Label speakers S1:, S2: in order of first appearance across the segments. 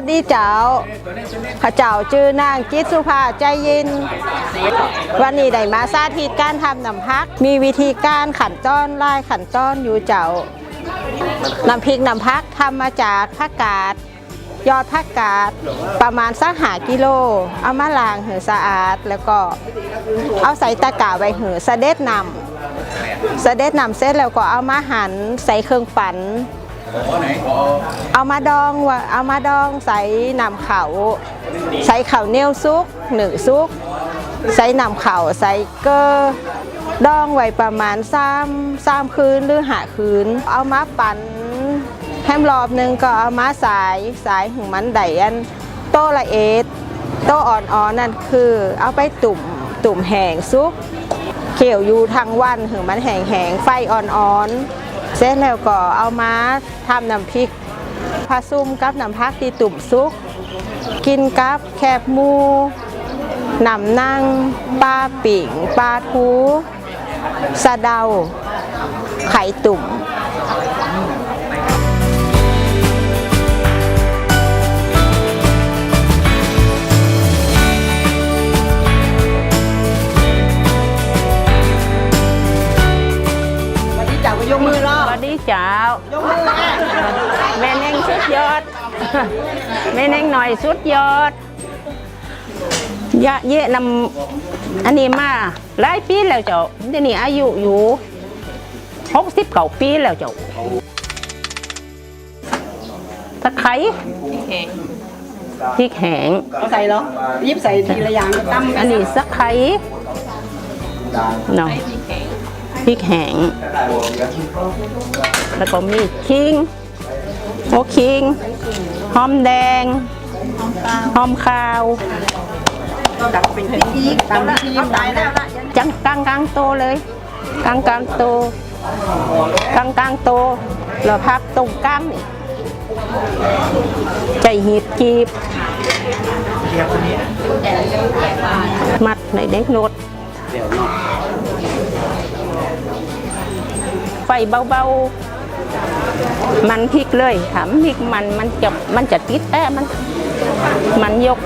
S1: สดีเจ้าข้าเจ้าจื้อนางจิตสุภาใจเย็น วันนี้ได้มาสาธิตการทำน้ำพัก มีวิธีการขันต้อนไล่ขันต้อนอยู่เจ้าน้ำพริกน้ำพักทำมาจากผักกาดยอดผักกาดประมาณสักหากิโล เอามาล้างเหือสะอาด แล้วก็เอาใส่ตะกร้าไว้เหือสะเด็ดนำสะเด็ดนำเสร็จแล้วก็เอามาหั่นใส่เครื่องปั่น เอามาดองว่าเอามาดองใส่น้ำเขาใส่ข้าวเหนียวซุกหนึ่งซุก ใส่น้ำเขาใส่เกลือดองไว้ประมาณซ้ำซ้ำคืนหรือหาคืน เอามาปั่นแฮมรอบหนึ่งก็เอามาสายสายถึงมันไดอันโตละเอ็ดโตอ่อนๆนั่นคือ เอาไปตุ่มตุ่มแห้งซุกเขียวอยู่ทั้งวันถึงมันแห้งๆไฟอ่อนๆ เสร็จแล้วก็เอามาทำน้ำพริกผสมกับน้ำพักที่ตุ่มซุก กินกับแคบหมูหนำนั่งปลาปิ่งปลาทูสะเดา ไข่ตุ่ม
S2: วันนี้จับก็ยกมือรอ
S3: ส วัสดีเจ้าย
S2: กมือแม่
S3: แม่เน่งสุดยอด แม่เน่งหน่อยสุดยอดยะเยะนำอันนี้มาหลายปีแล้วเจ้าเดี๋ยวนี้อายุอยู่หกสิบเก้าปีแล้วเจ้าตะไคร้พริกแห้ง
S2: เอาใส่เหรอยิบใส่ทีละอย่างก็ตั้ม
S3: อันนี้สะไคร้เนาะ พริกแห้งแล้วก็มีคิงโอคิงหอมแดงหอมขาว
S2: ดับเป็นพีกตำทีมตายแล้วละ
S3: จังกลางกลางโตเลยกลางกลางโตกลางกลางโตแล้วพักตรงกลางนี่ใจหีบจีบมัดในเด็กโนดไฟเบาๆ มันพริกเลยถามพริกมันมันจะมันจะติดแต่มัน มันยก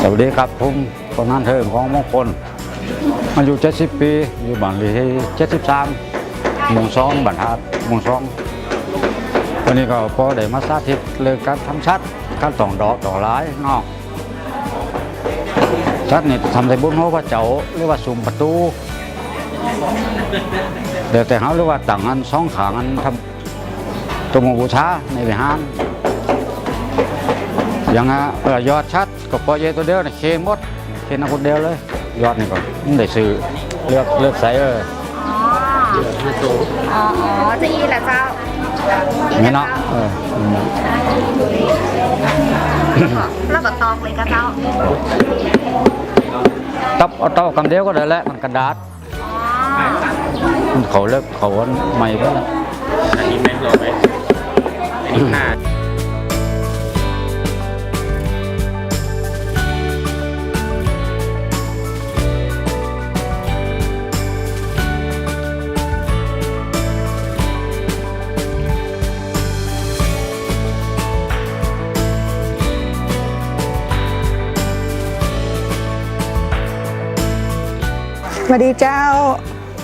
S4: สวัสดีครับผม กำนันเทิงของมงคลมาอยู่ 70 ปีอยู่บ้านลี73หมู่สองบ้านหาดหมู่สองวันนี้ก็พอได้มาสาธิตเรื่องการทำชัดการต่องดอกดอกร้ายงอกชัดนี่ทำใส่บุญหัวพระเจ้าหรือว่าสุ่มประตูเดี๋ยวแต่เขาเรียกว่าต่างอันสองขางอันทำตัวหมูบูชาในวิหารอย่างอะยอดชัดก็ปอเยตัวเดียวเนะเคนหมด เคนเอาคนเดียวเลย ยอดนี่ก่อนมันได้ซื้อเลือกเลือกใส่เออ
S5: อ๋ออ๋อจะอีละเจ้า
S4: ไม่เนาะเอออืม
S5: แล้วก็ตอกเลยก็เจ้า
S4: ตับเอาเต้ากำเดียวก็ได้แหละมันกระดาษ
S5: อ๋อ
S4: มันเขาเลิกเขาอันใหม่ไปแล้ว
S6: อันนี้แม็กโลไหมอันนี้ห้า
S1: สวัสดีเจ้า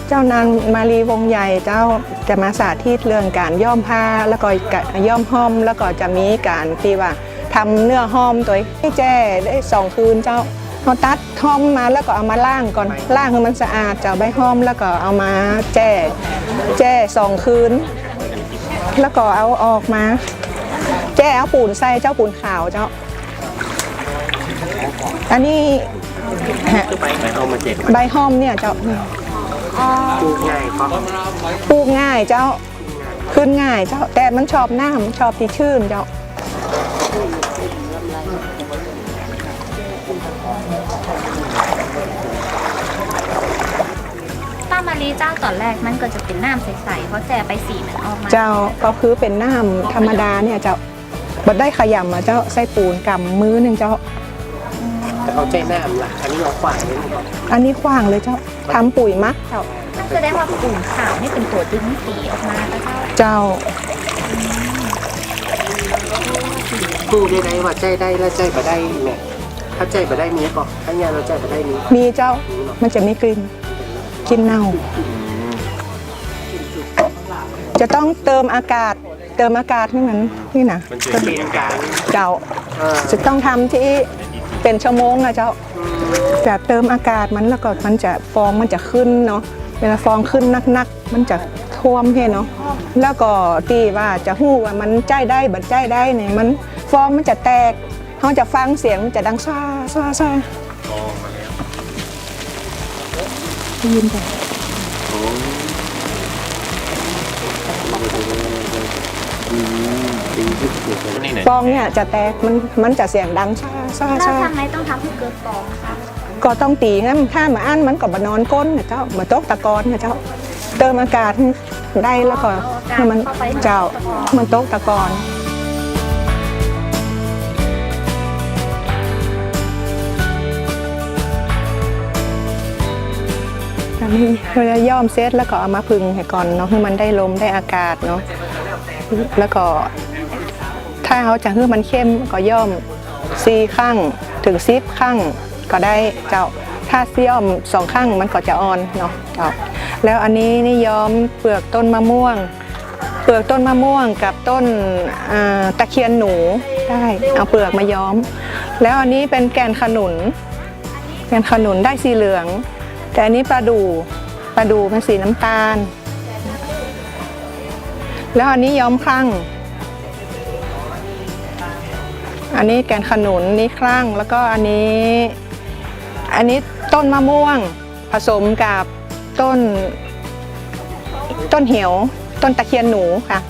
S1: เจ้านางมารีวงใหญ่เจ้าจะมาสาธิตเรื่องการย้อมผ้าแล้วก็ย้อมห้อม แล้วก็จะมีการที่ว่าทำเนื้อห้อมตัวให้แจ้ได้สองคืนเจ้าเขาตัดห้อมมาแล้วก็เอามาล่างก่อนล่างให้มันสะอาดเจ้าใบห้อมแล้วก็เอามาแจ้แจ้สองคืน แล้วก็เอาออกมา แจ้เอาปูนใส่เจ้าปูนขาวเจ้า อันนี้ ฮะ
S6: ไปไปเอามาเจ็ด
S1: ใบห้อมเนี่ยเจ้า
S6: ดูง่ายครับ
S1: ปลูกง่ายเจ้า ขึ้นง่ายเจ้า แต่มันชอบน้ำชอบที่ชื้นเจ้า
S7: ป้ามะลิเจ้าตอนแรกมันก็จะเป็นน้ำใสๆเพราะแต่ไปสีมันออกมา
S8: เจ้าก็คือเป็นน้ำธรรมดาเนี่ยเจ้าบัดได้ขยำมาเจ้าใส่ปูนกำมือหนึ่งเจ้า
S6: แต่เขาใจหน้ามันละอันนี้เราฝ่ายเลยนะครับ
S8: อันนี้ขว้างเลยเจ้าทำปุ๋ยมักเจ้า
S7: นั่นแสดงว่าปุ่มขาวนี่เป็นตัวดึงสีออกมาแล้วเจ้า
S8: เจ้า
S6: พูดได้ไหมว่าใจได้แล้วใจบ่ได้แม่ถ้าใจบ่ได้มีก็ถ้าเนี่ยเราใจบ่ได้มี
S8: มีเจ้ามันจะไม่กลิ่นกลินเน่า จะต้องเติมอากาศ เติมอากาศให้มันนี่นะ
S6: จะเป็นการ
S8: เจ้า
S6: เออ
S8: จะต้องทำที่ เป็นชั่วโมงนะเจ้าจะเติมอากาศมันแล้วก็มันจะฟองมันจะขึ้นเนาะเวลาฟองขึ้นนักๆ มันจะท่วมให้เนาะแล้วก็ตีว่าจะหู้ว่ามันใจได้บัดใจได้เนี่ยมันฟองมันจะแตกเขาจะฟังเสียงมันจะดังซ่าซ่าซ่าได้ยินไหม
S6: นี่ไหน
S8: ฟองเนี่ยจะแตกมันมันจะเสียงดังซ่าซ่า
S7: แล้ว
S8: ซ่า
S7: ทำไมต้องทำให้เกิดฟองคะ
S8: ก็ต้องตีให้มันถ้ามาอั้นมันก็บานอนก้นนะเจ้ามาตกตะกอนนะเจ้า เติมอากาศให้ได้แล้วก็ให้มันเจ้ามันตกตะกอนอันนี้เวลาย่อมเซตแล้วก็เอามาพึ่งให้ก่อนเนาะให้มันได้ลมได้อากาศเนาะ แล้วก็ถ้าเขาจะให้มันเข้มก็ย่อมซีข้างถึงซิปข้างก็ได้เจ้าถ้าซีย่อมสองข้างมันก็จะอ่อนเนาะเจ้าแล้วอันนี้นี่ย้อมเปลือกต้นมะม่วง เปลือกต้นมะม่วงกับต้นตะเคียนหนูได้เอาเปลือกมาย้อม แล้วอันนี้เป็นแกนขนุน แกนขนุนได้สีเหลือง แต่อันนี้ปลาดูปลาดูเป็นสีน้ำตาล แล้วอันนี้ย้อมคลั่ง อันนี้แกนขนุนนี่คลั่งแล้วก็อันนี้ อันนี้ต้นมะม่วง ผสมกับต้น ต้นเหียว ต้นตะเคียนหนูค่ะ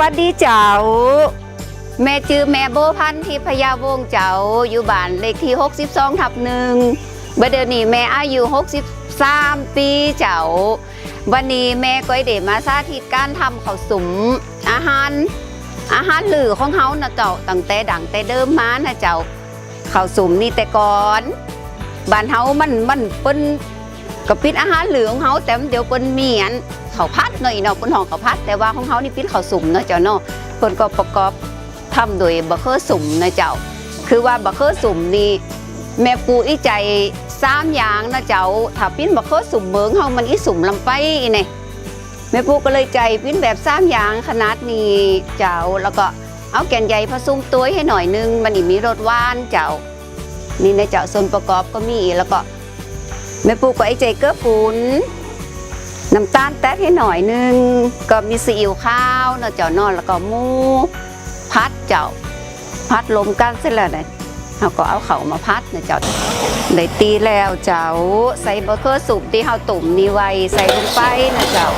S5: วัสดีเจ้า แม่จือแม่โบพันธ์ที่พญาวงเจ้าอยู่บ้านเลขที่ 62ทับหนึ่งบัดเดี๋ยวนี้แม่อายุ63 ปีเจ้า วันนี้แม่ก็ได้มาสาธิตการทำข้าวสุมอาหาร อาหารหลือของเฮานะเจ้าตั้งแต่ดังแต่เดิมมานะเจ้าข้าวสุมนี่แต่ก่อนบ้านเฮามันมันเปิ้น ก็ปิดอาหารเหลืองเฮาแต่เดี๋ยวเปิ้นมีอันข้าวผัดหน่อยเนาะเปิ้นห้องข้าวผัด แต่ว่าของเฮานี่ปิดข้าวสุ่มเนาะเจ้าเนาะเปิ้นก็ประกอบทำโดยบะเคอสุ่มนะเจ้า คือว่าบะเคอสุ่มนี่แม่ปูอีใจสามอย่างนะเจ้าถ้าปิ้นบะเคอสุ่มเมืองเฮามันอีสุ่มลำไปอีนี่แม่ปุ๊กก็เลยใจปิ้นแบบสามอย่างขนาดนี้เจ้าแล้วก็เอาแกนใหญ่ผสมตัวให้หน่อยนึงมันนี่มีรสหวานเจ้านี่นะเจ้าส่วนประกอบก็มีแล้วก็ แม่ปุ๊กก็ไอ้ใจเกลือปุนน้ำตาลแต๊กให้หน่อยนึง ก็มีซีอิ๊วข้าวเนาะเจ้านอนแล้วก็มูพัดเจ้า พัดลมกันเสร็จแล้วเนี่ยเราก็เอาเขามาพัดนะเจ้าได้ตีแล้วเจ้าใส่เบะเขือสุกที่เฮาตุ่มนี่ไว้ใส่ลงไปนะเจ้า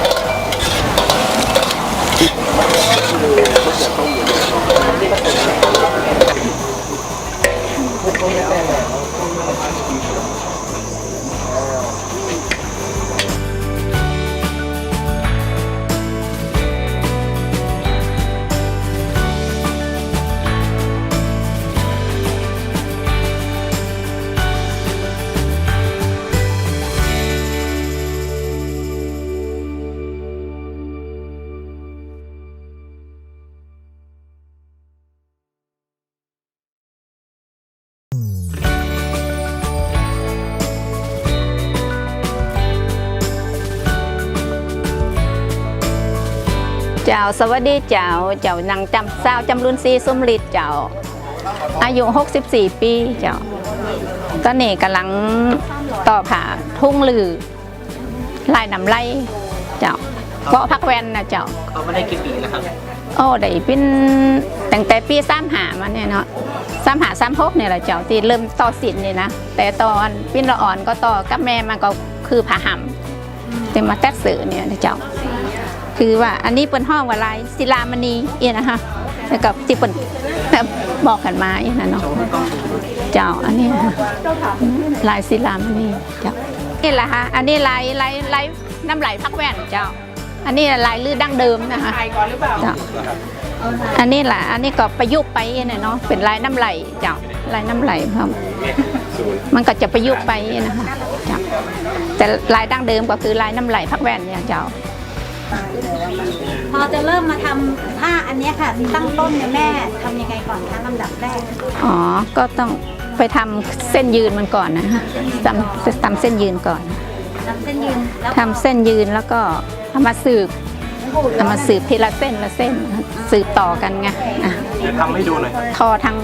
S5: จ้าสวัสดีเจ้าเจ้านางจำสาวจำรุนซีสมฤทธิ์เจ้า อายุ 64 ปีเจ้าตอนนี้กำลังต่อผ่าทุ่งลือลายน้ำไล่เจ้า
S9: เพราะพักแวนนะเจ้า
S10: เอามาได้กี่ปีแล้วครับ
S9: โอ้ได้เป็นตั้งแต่ปีสามหามาเนี่ยเนาะสามหาสามหกเนี่ยแหละเจ้าที่เริ่มต่อสินเนี่ยนะแต่ตอนปิ้นละอ่อนก็ต่อกับแม่มันก็คือผาหำแต่มาแตดเสือเนี่ยนะเจ้า คือว่าอันนี้เป็นห้องว่าลายศิลามณีเอียนะคะแล้วกับที่เป็นบอกกันมาอย่างนั้นเนาะเจ้าอันนี้นะคะลายศิลามณีเจ้านี่แหละค่ะอันนี้ลายลายลายน้ำไหลพักแว่นเจ้า อันนี้ลายลือดั้งเดิมนะคะ
S11: ถ่ายก่อนหรือเปล่า
S9: เจ้าอันนี้แหละอันนี้ก็ประยุกต์ไปเนี่ยเนาะเป็นลายน้ำไหลเจ้าลายน้ำไหลครับมันก็จะประยุกต์ไปนะคะเจ้าแต่ลายดั้งเดิมก็คือลายน้ำไหลพักแว่นเนี่ยเจ้า
S12: พอจะเริ่มมาทำผ้าอันเนี้ยค่ะตั้งต้นเนี่ยแม่ทำยังไงก่อนคะลำดับแรก
S9: อ๋อ ก็ต้องไปทำเส้นยืนมันก่อนนะคะทำทำเส้นยืนก่อน
S12: ทำเส้นยืนแล้ว
S9: ทำเส้นยืนแล้วก็เอามาสืบเอามาสืบทีละเส้นละเส้นสืบต่อกันไงอะ
S10: เดี๋ยวทำให้ดูหน่อย
S9: ทอทาง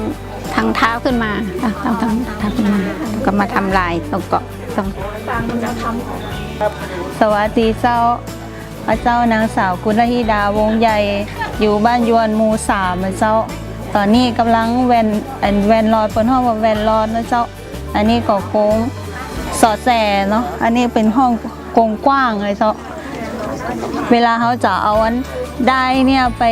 S9: ทางเท้าขึ้นมาอะทางทางเท้าขึ้นมาแล้วก็มาทำลายตรงเกาะตรง
S13: สวัสดีเจ้า พระเจ้านางสาวกุลธิดาวงใหญ่ อยู่บ้านยวนมูสามนะเจ้า ตอนนี้กำลังแวนอันแวนลอยเปิ้นห้องว่าแวนลอยนะเจ้า อันนี้ก็โกงสอดแสเนาะ อันนี้เป็นห้องโกงกว้างเลยเจ้า เวลาเขาจะเอาอันได้เนี่ยไป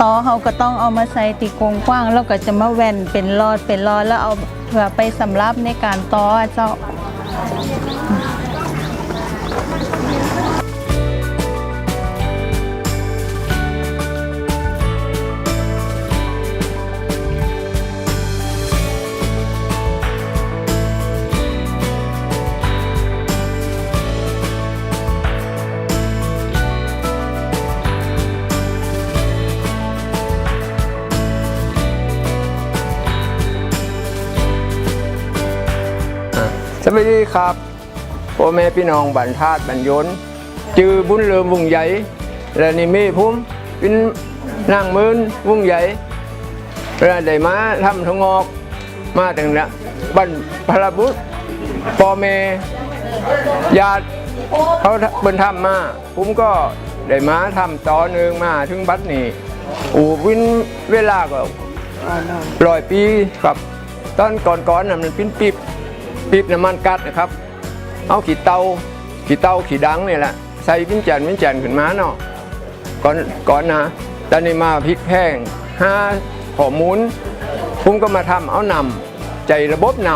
S13: ต่อเขาก็ต้องเอามาใส่ตีโกงกว้าง แล้วก็จะมาแวนเป็นรอดเป็นรอดแล้วเอาเพื่อไปสำรับในการต่อเจ้า
S14: วัสดีครับพ่อแม่พี่น้องบันทาดบันยนจือบุญเลิมวงใหญ่และนี่มีพุ่มเป็นนางมืนวงใหญ่เวลาได้มาทำทงอกมาถึงนี้ยบันพระบุตรพ่อแม่ญาติเขาเป็นทำมาผมก็ได้มาทำต่อเนื่องมาถึงบัดนี้อูวินเวลาก็ร้อยปีกับ ตอนก่อนๆน่ะมันเป็นปีบ ปีบน้ำมันกัดนะครับ เอาขีดเตาขีดเตาขีดดังนี่แหละใส่วิ้นจันวิ้นจันขึ้นมาเนาะก่อนก่อนนะตอนนี้มาพริกแห้งห้าข้อมูลผมก็มาทำเอานำใจระบบน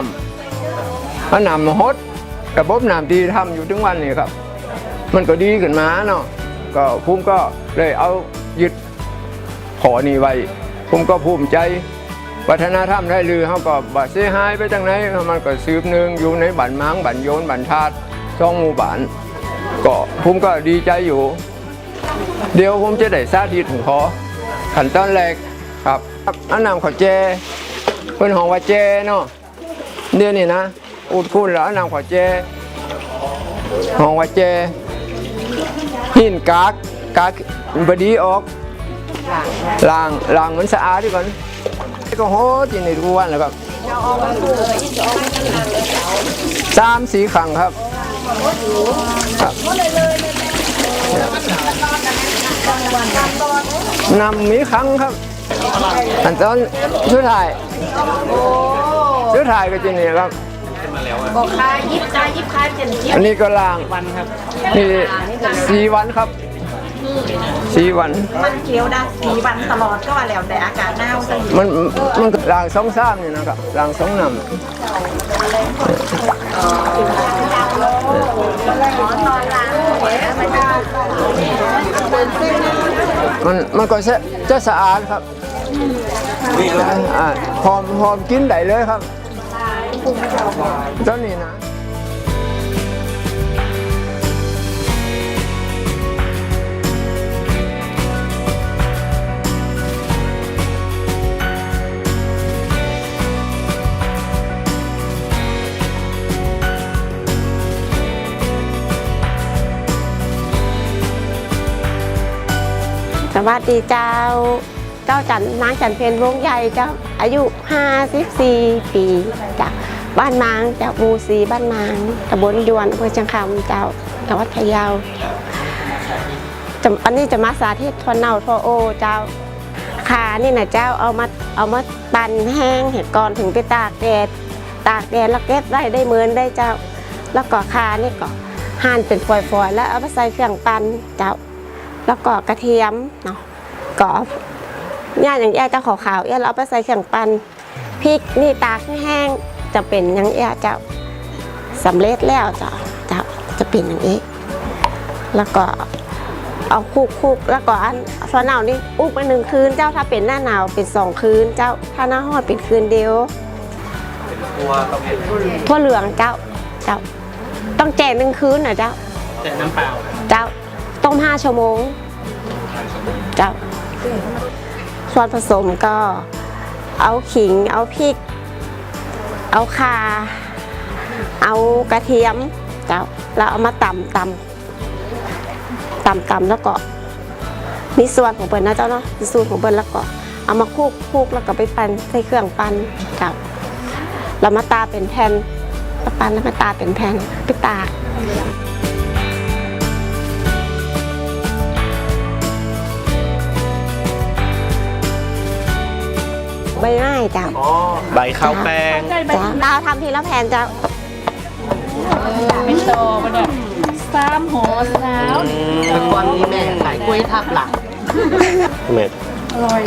S14: ำเอานำมาฮดระบบนำที่ทำอยู่ถึงวันนี้ครับ มันก็ดีขึ้นมาเนาะก็ผมก็เลยเอายึดขอนี้ไว้ผมก็ภูมิใจ วัฒนธรรมได้ลือเขาก็บาเสียหายไปจังไหนมันก็ซืบหนึ่งอยู่ในบันมังบันโยนบันทาดช่องหมู่บ้านก็ผมก็ดีใจอยู่ เดี๋ยวผมจะได้สาธิตของขอขั้นตอนแรกครับอันนำขอแจเป็นของว่าแจเนาะเดี๋ยวนี้นะ อุดคุณแล้วอันนำขอแจของว่าแจหินกากกากบดีออกล้างล้างมันสะอาดดีก่อน ก็โหจีในทุกวันนะครับสามสีครั้งครับครับนำมีครั้งครับอันตอนชุดถ่ายชุดถ่ายก็จีนี่ครับ
S11: บอกคายยิบคายยิบคายเจ็ดยิบ
S14: อันนี้ก็ล่างวันครับนี่สี่วันครับ สี่วัน
S11: มันเขียวได้สีวันตลอดก็ว่าแล้วแต่อากาศหนาวจะอยู่
S14: มันมันก็ล่างสองสามนี่นะครับล่างสองนำมันมันก็จะจะสะอาดครับอ่าหอมหอมกินได้เลยครับต้นนี้นะ
S15: วัสดีเจ้า เจ้าจันนางจันเพนวงใหญ่เจ้าอายุ 54 ปีจากบ้านนางจากหมูสีบ้านนางตำบลยวนอำเภอจังคำเจ้าจังหวัดพะเยาจะอันนี้จะมาสาธิตทวนเนาทวโอเจ้าขานี่นะเจ้าเอามาเอามาปั่นแห้งเห็ดก่อนถึงไปตากแดดตากแดดแล้วเก็บได้ได้เหมือนได้เจ้า แล้วก็ขานี่ก็หั่นเป็นฝอยๆแล้วเอาไปใส่เครื่องปั่นเจ้า แล้วก็กระเทียมเนาะก็ย่าอย่างแย่เจ้าขาวๆแย่เราเอาไปใส่เครื่องปั่นพริกนี่ตากให้แห้งจะเป็นอย่างแย่เจ้าสำเร็จแล้วเจ้าเจ้าจะเป็นอย่างนี้ แล้วก็เอาคุกคุกๆแล้วก็อันฟ้าหนาวนี่อุกไปหนึ่งคืนเจ้าถ้าเป็นหน้าหนาวเป็นสองคืน เจ้าถ้าหน้าร้อนเป็นคืนเดียว
S10: ตัวต้องเป็น
S15: ทั่วเหลืองเจ้าเจ้าต้องแจกหนึ่งคืนนะเจ้า
S10: แต่น้ำเปล่า
S15: เจ้า ต้มห้าชั่วโมงเจ้าส่วนผสมก็เอาขิง เอาพริก เอาข่า เอากระเทียมเจ้าแล้วเอามาตำตำตำตำแล้วก็มีส่วนของเปิ้ลนะเจ้าเนาะมีสูตรของเปิ้ลแล้วก็เอามาคลุกคลุกแล้วก็ไปปั่นใส่เครื่องปั่นเจ้าแล้วมาตาเป็นแผ่นปั่นแล้วมาตาเป็นแผ่นไปตาก ใบไม้จ้ะ
S10: อ๋อใบข้าวแป้ง
S15: จ้ะดาวทำทีละแผ่นจ้ะ
S10: แต่ก่อนนี้แม่ขายกล้วยทับหลังเม็ดอร่อย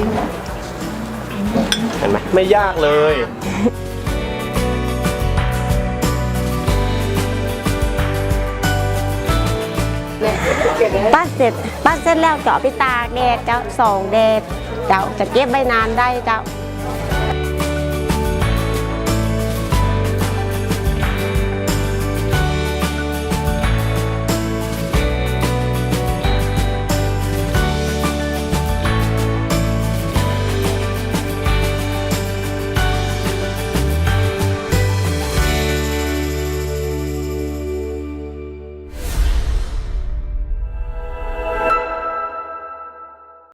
S10: เห็นไหมไม่ยากเลย
S15: ปั้นเสร็จปั้นเสร็จแล้วก็เอาไปตากแดดเจ้าสองแดดเจ้าจะเก็บใบนานได้เจ้า